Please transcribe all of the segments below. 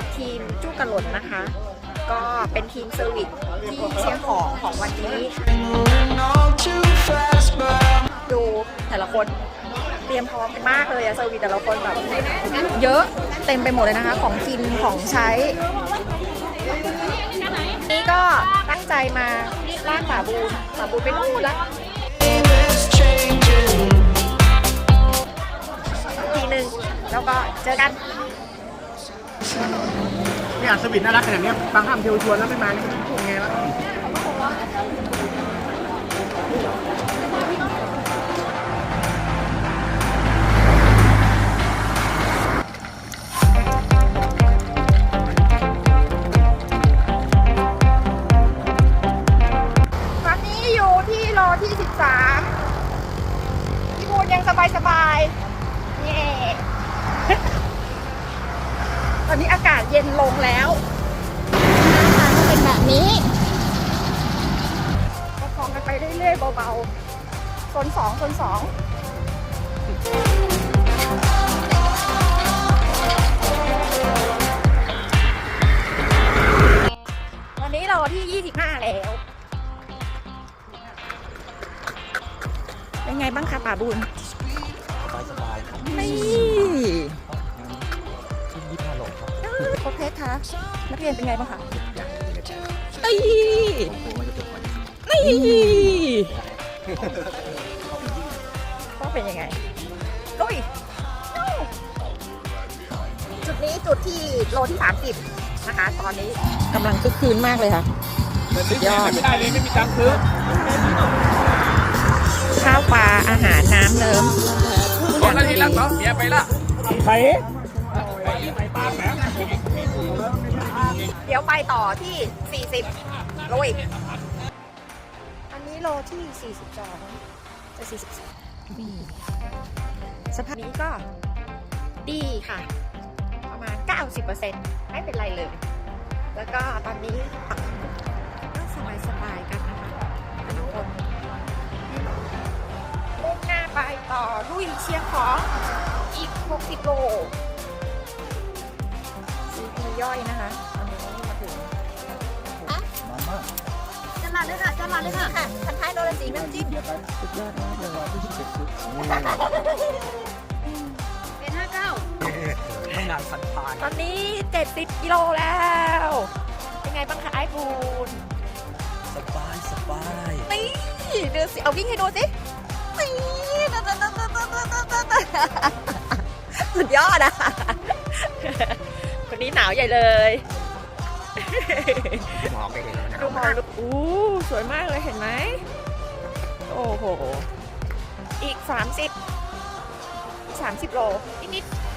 กับทีมจู้กระหล่นนะคะ ก็เป็นทีมเซอร์วิสที่เชียงของของวันนี้ ดูแต่ละคนเตรียมพร้อมกันมากเลยอะเซอร์วิสแต่ละคนแบบเยอะเต็มไปหมดเลยนะคะ ของกินของใช้ นี่ก็ตั้งใจมาลากป่าบูนป่าบูนไปนู่นละทีหนึ่งแล้วก็เจอกัน เนี่ยสวิตน่ารักขนาดเนี้ยบางห้ามเทวชวนแล้วไม่มานี่มันพูดไงวะตากาศเย็นลงแล้วหน้าทางก็เป็นแบบนี้ประคองกันไปเรื่อยๆเบาๆโซนสองโซนสองวันนี้เราที่ 25 แล้ว เป็นไงบ้างคะป่าบุญ สบายสบายครับ นี่ โอเคคะนักเรียนเป็นไงบ้างคะอย่างนี้นะจ๊ะนี่ผมกลัวว่าจะจบวันนี่ก็เป็นยังไงลุยจุดนี้จุดที่โลที่ 30 นะคะ ตอนนี้กำลังคึกคืนมากเลยค่ะสุดยอดไม่ได้เลยไม่มีตังค์ซื้อข้าวปลาอาหารน้ำเนิ้มสองนาทีแล้วเหรอเมียไปละไป เดี๋ยวไปต่อที่ 40ลุยอันนี้โลที่ 42 จะ43นี่สภาพนี้ก็ดีค่ะ ประมาณ 90%ไม่เป็นไรเลย แล้วก็ตอนนี้ก็สบายสบายๆกันนะคะทุกคนมุ่งหน้าไปต่อลุยเชียงของอีก 60 โลซีพี ย่อยนะคะตอนนี้มาถึงมันมากจะมาเลยค่ะจะมาเลยค่ะค่ะพันท้ายโดนสีน้ำจิ้มเดี๋ยวไปสุดยอดมากเลยที่สุดคือนี่เป็นห้าเก้าไม่นานสันพานตอนนี้70กิโลแล้ว เป็นไงบ้างคะไอ้บูนสบายสบายนี่ดูสิเอาวิ่งให้ดูสินี่สุดยอดอะ คนนี้หนาวใหญ่เลยมองไปเห็นแล้วนะดูมองดูอู้สวยมากเลยเห็นไหม โอ้โห อีก 30อีก30 โลนิดๆ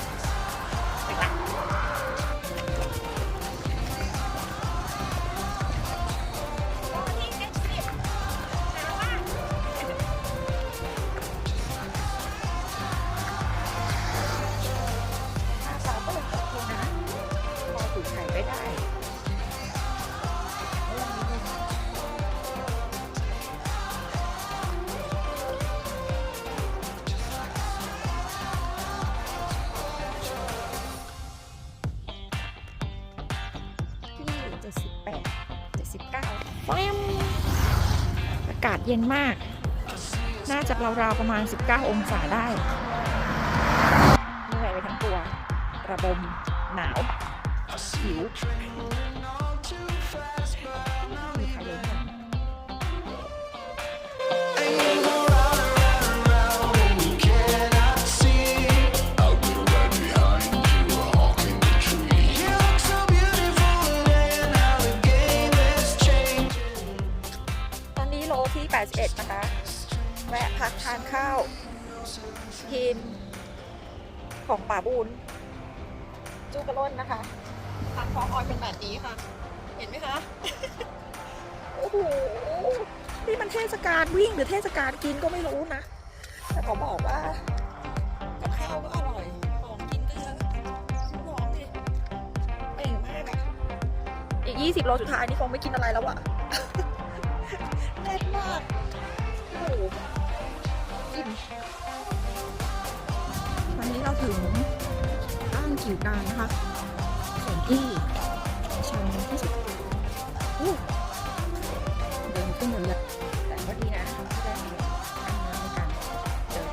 ากาศเย็นมาก น่าจะราวๆประมาณ 19 องศาได้เหนื่อยไปทั้งตัว ระบมหนาวหิว 81 นะคะ แวะพักทานข้าวทีมของป่าบูนจูกระล้นนะคะตักของออยเป็นแบบนี้ค่ะ เห็นไหมคะ โอ้โห นี่มันเทศกาลวิ่งหรือเทศกาลกินก็ไม่รู้นะ แต่เขาบอกว่ากับข้าวก็อร่อย ของกินก็เยอะน้องดิเป่งมากอะอีก 20 โลสุดท้ายนี่คงไม่กินอะไรแล้วอะแน่นมากโอ้โหอิ่มตอนนี้เราถึงบ้านกิ่วการนะคะส่วนที่ชันที่สุดเดินขึ้นหมดเลยแต่ก็ดีนะที่ได้มีกล้ามเนื้อในการเดิน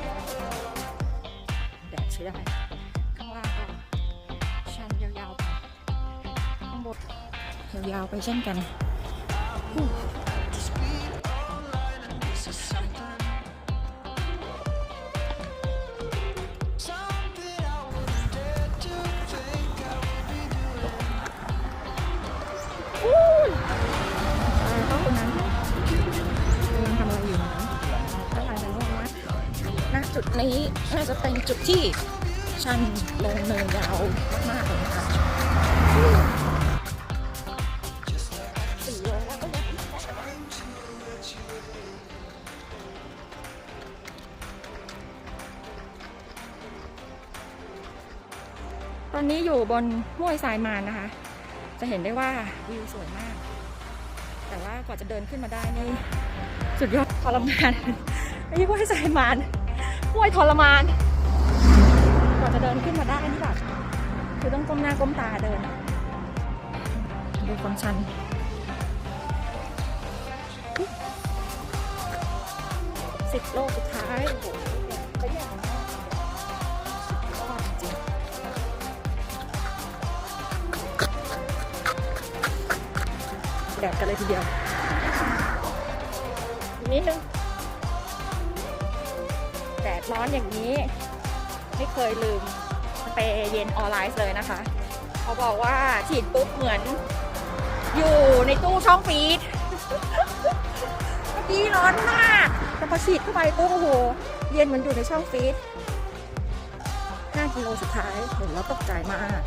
แดดใช้ได้ข้างล่างก็ชันยาวๆไปข้างบนยาวๆไปเช่นกันอู้ นี้น่าจะเป็นจุดที่ชันลงเนินยาวมากๆเลยนะคะสี่โลแล้วก็ยังตอนนี้อยู่บนห้วยทรายมานนะคะ จะเห็นได้ว่าวิวสวยมาก แต่ว่ากว่าจะเดินขึ้นมาได้นี่สุดยอดทรมานไม่ใช่ห้วยสายมาน ห้วยทรมานกว่าจะเดินขึ้นมาได้นี่แบบคือต้องก้มหน้าก้มตาเดินดูความชันสิบโลสุดท้ายโอ้โหเขาใหญ่มากสุดยอดจริงแดดกันเลยทีเดียวอีกนิดนึง แดดร้อนอย่างนี้ ไม่เคยลืมสเปรย์เย็นออนไลน์เลยนะคะ เขาบอกว่าฉีดปุ๊บเหมือน อยู่ในตู้ช่องฟีดเมื่อกี้ร้อนมากแต่พอฉีดเข้าไปปุ๊บโอ้โหเย็นเหมือนอยู่ในช่องฟีด5กิโลสุดท้ายเห็นแล้วตกใจมาก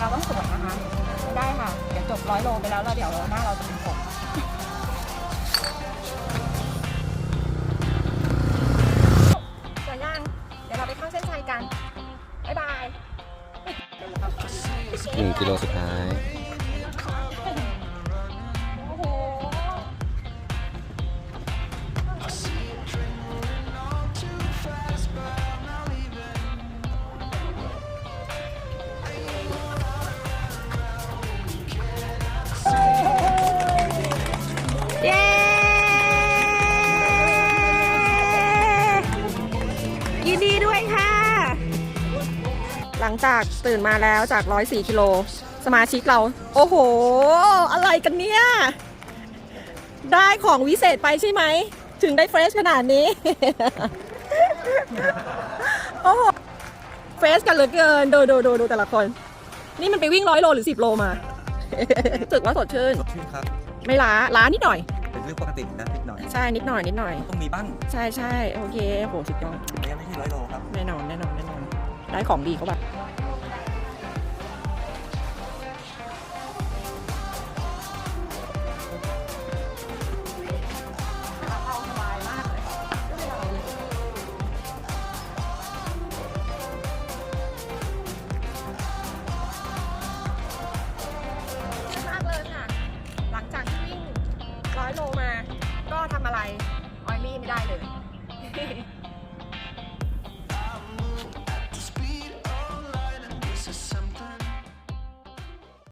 เราต้องสวยนะคะ ได้ค่ะ เดี๋ยวจบร้อยโลไปแล้วเราเดี๋ยวหน้าเราจะเป็นผมสวยยังเดี๋ยวเราไปเข้าเส้นชัยกัน บ๊ายบายหนึ่งกิโลสุดท้าย หลังจากตื่นมาแล้วจาก 104กิโลสมาชิกเรา โอ้โห อะไรกันเนี่ย ได้ของวิเศษไปใช่ไหม ถึงได้เฟรชขนาดนี้ โอ้โหเฟรชกันเหลือเกินดูดูดูดูแต่ละคน นี่มันไปวิ่งร้อยโลหรือ10โลมารู้สึกว่าสดชื่น สดชื่นครับไม่ล้าล้านิดหน่อย เป็นเรื่องปกตินะนิดหน่อย ใช่นิดหน่อยนิดหน่อย ต้องมีบ้าง ใช่ใช่โอเคโหสุดยอดไม่งั้นไม่ใช่ร้อยโลครับแน่นอน ได้ของดีเขาแบบมากเลยค่ะหลังจากที่วิ่งร้อยโลมา ก็ทำอะไร ออยลี่ไม่ได้เลย